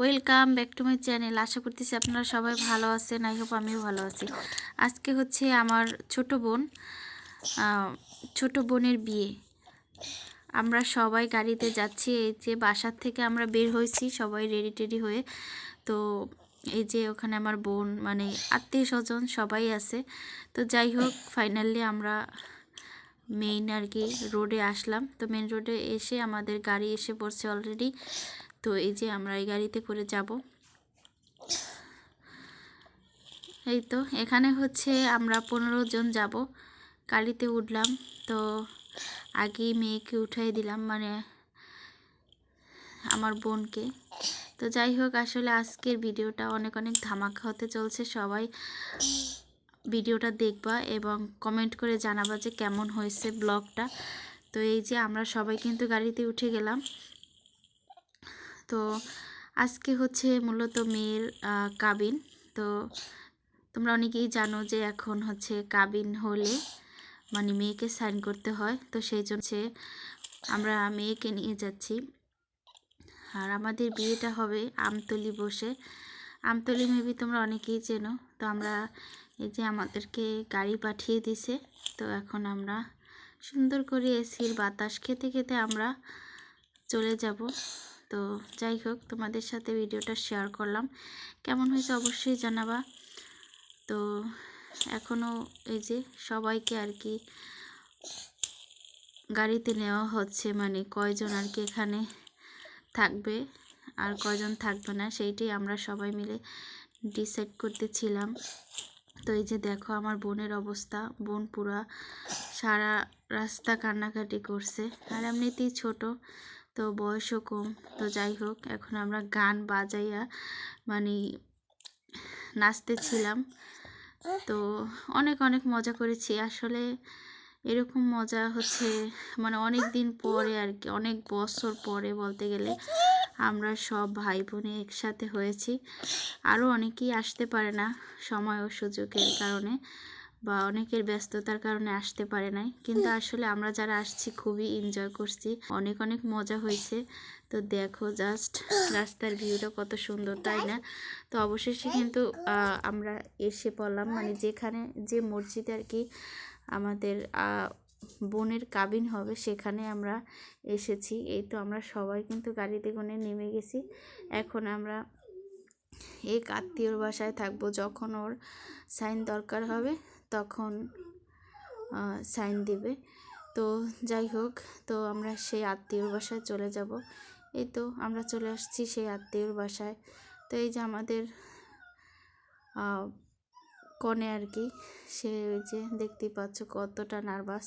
Welcome back to my channel আশা করতেছি আপনারা সবাই ভালো আছেন আই হোপ আমিও ভালো আছি। আজকে হচ্ছে আমার ছোট বোন ছোট বোনের বিয়ে। আমরা সবাই গাড়িতে যাচ্ছি, এই যে বাসার থেকে আমরা বের হয়েছি, সবাই রেডি টেডি হয়ে। তো এই যে ওখানে আমার বোন মানে আত্মীয় স্বজন সবাই আছে। তো যাই হোক ফাইনালি আমরা মেইন আর কি রোডে আসলাম। তো মেইন রোডে এসে আমাদের গাড়ি এসে পড়ছে অলরেডি তো এই যে আমরা এই গাড়িতে করে যাব। এই তো, এখানে হচ্ছে আমরা পনেরো জন যাব। গাড়িতে উঠলাম, তো আগেই মেয়েকে উঠাই দিলাম মানে আমার বোনকে। তো যাই হোক, আসলে আজকের ভিডিওটা অনেক অনেক ধামাকা হতে চলছে। সবাই ভিডিওটা দেখবা এবং কমেন্ট করে জানাবা যে কেমন হয়েছে ব্লগটা তো এই যে আমরা সবাই কিন্তু গাড়িতে উঠে গেলাম। তো আজকে হচ্ছে মূলত মেয়ের কাবিন। তো তোমরা অনেকেই জানো যে এখন হচ্ছে কাবিন হলে মানে মেয়েকে সাইন করতে হয়। তো সেই জন্য আমরা মেয়েকে নিয়ে যাচ্ছি। আর আমাদের বিয়েটা হবে আমতলি বসে। আমতলি মেবি তোমরা অনেকেই চেনো। তো আমরা এই যে আমাদেরকে গাড়ি পাঠিয়ে দিছে। তো এখন আমরা সুন্দর করে এসির বাতাস খেতে খেতে আমরা চলে যাব। তো যাই হোক, তোমাদের সাথে ভিডিওটা শেয়ার করলাম। কেমন হয়েছে অবশ্যই জানাবা। তো এখনও এই যে সবাইকে আর কি গাড়িতে নেওয়া হচ্ছে মানে কয়জন আর কি এখানে থাকবে আর কয়জন থাকবে না, সেইটাই আমরা সবাই মিলে ডিসাইড করতেছিলাম। তো এই যে দেখো আমার বোনের অবস্থা, বোন পুরা সারা রাস্তা কান্নাকাটি করছে। আর এমনিতেই ছোট তো বয়সও কম। তো যাই হোক, এখন আমরা গান বাজাইয়া মানে নাচতেছিলাম। তো অনেক অনেক মজা করেছি। আসলে এরকম মজা হচ্ছে মানে অনেক দিন পরে আর কি, অনেক বছর পরে বলতে গেলে আমরা সব ভাই বোনে একসাথে হয়েছি। আরও অনেকেই আসতে পারে না সময় ও সুযোগের কারণে। বা অনেকের ব্যস্ততার কারণে আসতে পারে নাই। কিন্তু আসলে আমরা যারা আসছি, খুবই এনজয় করছি। অনেক অনেক মজা হয়েছে। তো দেখো জাস্ট রাস্তার ভিউটা কত সুন্দর, তাই না? তো অবশেষে কিন্তু আমরা এসে পড়লাম। মানে যেখানে, যে মসজিদে আর কি আমাদের বোনের কাবিন হবে, সেখানে আমরা এসেছি। এই তো আমরা সবাই কিন্তু গাড়িতে করে নেমে গেছি। এখন আমরা এক আত্মীয়র বাসায় থাকব, যখন ওর সাইন দরকার হবে। তখন সাইন দিবে। তো যাই হোক, তো আমরা সেই আত্মীয়র বাসায় চলে যাব। এই তো আমরা চলে আসছি সেই আত্মীয়র বাসায়। তো এই যে আমাদের কনে আর কি, সে ওই যে দেখতেই পাচ্ছ কতটা নার্ভাস।